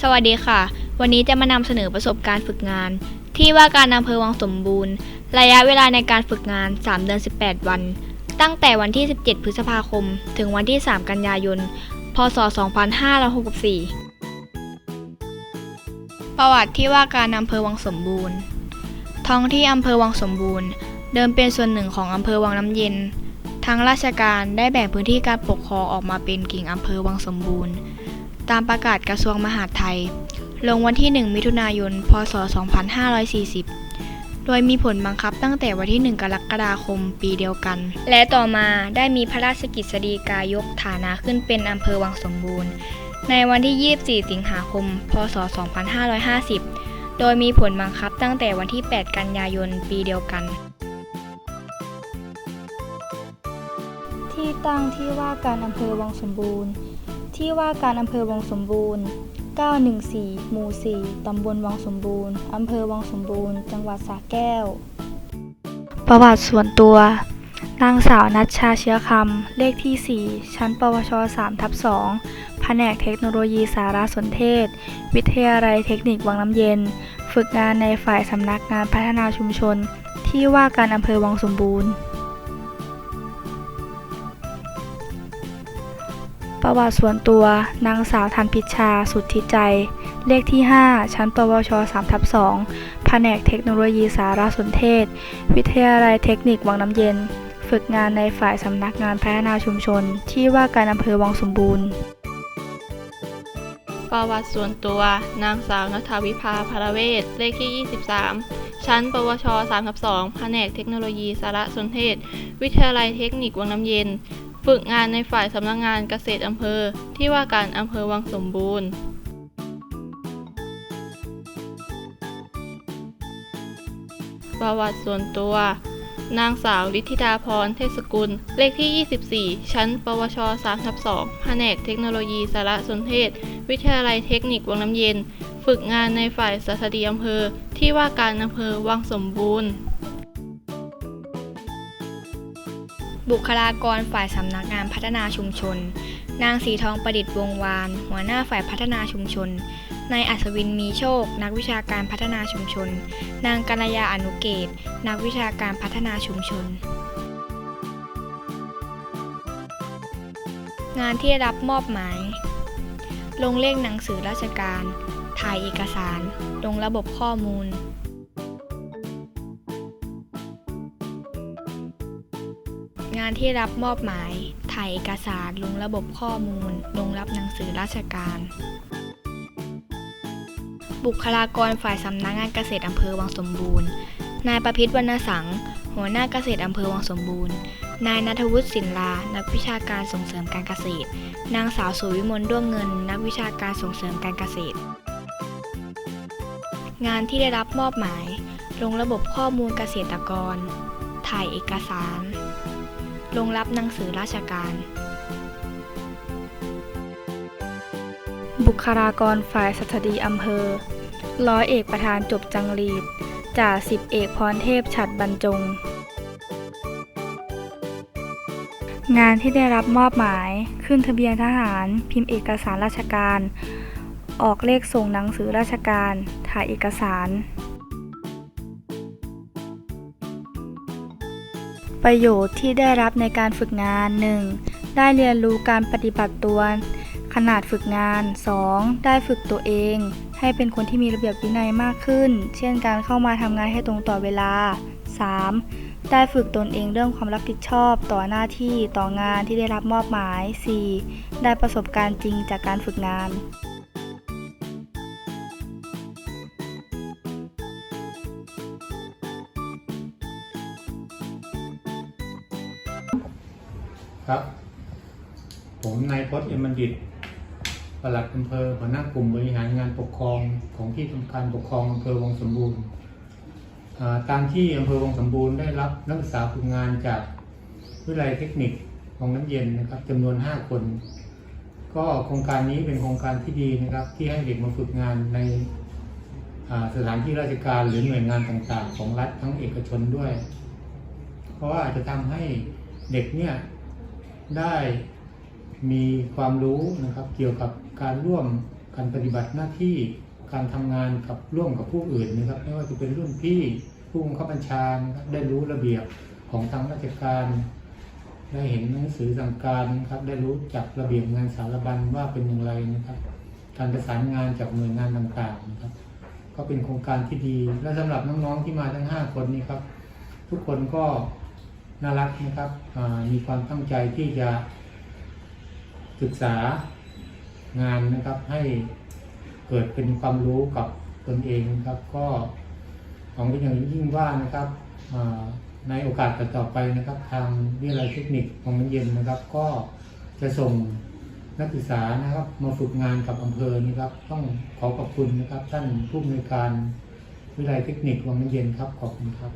สวัสดีค่ะ วันนี้จะมานำเสนอประสบการณ์ฝึกงาน ที่ว่าการอำเภอวังสมบูรณ์ ระยะเวลาในการฝึกงาน 3 เดือน 18 วัน ตั้งแต่วันที่ 17 พฤษภาคม ถึงวันที่ 3 กันยายน พศ 2564 ประวัติที่ว่าการอำเภอวังสมบูรณ์ ท้องที่อำเภอวังสมบูรณ์ เดิมเป็นส่วนหนึ่งของอำเภอวังน้ำเย็น ทางราชการได้แบ่งพื้นที่การปกครองออกมาเป็นกิ่งอำเภอวังสมบูรณ์ ตามประกาศกระทรวงมหาดไทย ลงวันที่ 1 มิถุนายน พศ 2540 โดยมีผลบังคับตั้งแต่วันที่ 1 กรกฎาคมปีเดียวกัน และต่อมาได้มีพระราชกิจสฎีกายกฐานะขึ้นเป็นอำเภอวังสมบูรณ์ ในวันที่ 24 สิงหาคม พศ 2550 โดยมีผลบังคับตั้งแต่วันที่ 8 กันยายนปีเดียวกันที่ตั้งที่ว่าการอำเภอวังสมบูรณ์ ที่ว่าการอำเภอวังสมบูรณ์ 914 หมู่ 4 ตำบลวังสมบูรณ์ อำเภอวังสมบูรณ์ จังหวัดสระแก้ว ประวัติส่วนตัวนางสาวนัชชาเชื้อคำ เลขที่ 4 ชั้น ปวช 3 ทับ 2 แผนกเทคโนโลยีสารสนเทศ วิทยาลัยเทคนิควังน้ำเย็น ฝึกงานในฝ่ายสำนักงานพัฒนาชุมชน ที่ว่าการอำเภอวังสมบูรณ์ ประวัติส่วนตัวนางสาวทันพิชาสุทธิใจ เลขที่ 5 ชั้น ปวช3ทับ2แผนกเทคโนโลยีสารสนเทศ วิทยาลัยเทคนิควังน้ำเย็น ฝึกงานในฝ่ายสำนักงานพัฒนาชุมชน ที่ว่าการอำเภอวังสมบูรณ์ ประวัติส่วนตัวนางสาวนัทวิภาพารเวศเลขที่ 23 ชั้น ปวช3ทับ2แผนกเทคโนโลยีสารสนเทศ วิทยาลัยเทคนิควังน้ำเย็น ฝึกงานในฝ่ายสำนักงานเกษตรอำเภอ ที่ว่าการอำเภอวังสมบูรณ์ ประวัติส่วนตัว นางสาวฤทธิดาพรเทศกุล เลขที่ 24 ชั้น ปวช3ทับ2แผนกเทคโนโลยีสารสนเทศ วิทยาลัยเทคนิควังน้ำเย็น ฝึกงานในฝ่ายสถาดีอำเภอ ที่ว่าการอำเภอวังสมบูรณ์ บุคลากรฝ่ายสำนักงานพัฒนาชุมชน นางสีทองประดิษฐ์วงวาน หัวหน้าฝ่ายพัฒนาชุมชน นายอัศวินมีโชค นักวิชาการพัฒนาชุมชน นางกัญญาอนุเกต นักวิชาการพัฒนาชุมชน งานที่ได้รับมอบหมาย ลงเลขหนังสือราชการ ถ่ายเอกสาร ลงระบบข้อมูลานที่รับมอบหมาย ถ่ายเอกสาร ลงระบบข้อมูล ลงรับหนังสือราชการ บุคลากรฝ่ายสำนักงานเกษตรอำเภอวังสมบูรณ์ นายประพิษวรรณสัง หัวหน้าเกษตรอำเภอวังสมบูรณ์ นายนัทวุฒิสินลา นักวิชาการส่งเสริมการเกษตร นางสาวสุวิมลด้วงเงิน นักวิชาการส่งเสริมการเกษตร งานที่ได้รับมอบหมาย ลงระบบข้อมูลเกษตรกร ถ่ายเอกสาร ลงรับหนังสือราชการ บุคลากรฝ่ายสถาดีอำเภอ ร้อยเอกประธานจบจังรีดจ่าสิบเอกพรเทพฉัดบรรจง งานที่ได้รับมอบหมายขึ้นทะเบียนทหาร พิมพ์เอกสารราชการ ออกเลขส่งหนังสือราชการ ถ่ายเอกสาร ประโยชน์ที่ได้รับในการฝึกงาน 1. ได้เรียนรู้การปฏิบัติตัว ขนาดฝึกงาน 2. ได้ฝึกตัวเอง ให้เป็นคนที่มีระเบียบวินัยมากขึ้น เช่นการเข้ามาทำงานให้ตรงต่อเวลา 3. ได้ฝึกตนเองเรื่องความรับผิดชอบต่อหน้าที่ต่องานที่ได้รับมอบหมาย 4. ได้ประสบการณ์จริงจากการฝึกงาน ครับ ผมนายพจน์เอ็มบัณฑิตปลัดอำเภอหัวหน้ากลุ่มบริหารงานปกครองของที่ทำการปกครองอำเภอวังสมบูรณ์ตามที่อำเภอวังสมบูรณ์ได้รับนักศึกษาฝึกงานจากวิทยาลัยเทคนิควังน้ำเย็นนะครับจำนวน 5 คน ก็โครงการนี้เป็นโครงการที่ดีนะครับ ที่ให้เด็กมาฝึกงานในสถานที่ราชการหรือหน่วยงานต่างๆ ของรัฐทั้งเอกชนด้วย เพราะว่าจะทำให้เด็กเนี่ย ได้มีความรู้นะครับ เกี่ยวกับการร่วมการปฏิบัติหน้าที่การทำงานกับร่วมกับผู้อื่นนะครับ ไม่ว่าจะเป็นรุ่นพี่ผู้บังคับบัญชานได้รู้ระเบียบของทางราชการ ได้เห็นหนังสือสั่งการครับ ได้รู้จักระเบียบงานสารบัญว่าเป็นอย่างไรนะครับ การประสานงานจากหน่วยงานต่างๆนะครับ ก็เป็นโครงการที่ดี และสำหรับน้องๆที่มาทั้ง 5 คนนี้ครับ ทุกคนก็ น่ารักนะครับมีความตั้งใจที่จะศึกษางานนะครับให้เกิดเป็นความรู้กับตนเองนะครับ ก็ของเป็นอย่างยิ่งว่านะครับในโอกาสต่อไปนะครับ ทางวิทยาลัยเทคนิคของน้ำเย็นนะครับ ก็จะส่งนักศึกษานะครับ มาฝึกงานกับอำเภอนี้ครับต้องขอขอบคุณนะครับ ท่านผู้อำนวยการวิทยาลัยเทคนิควังน้ำเย็นครับขอบคุณครับ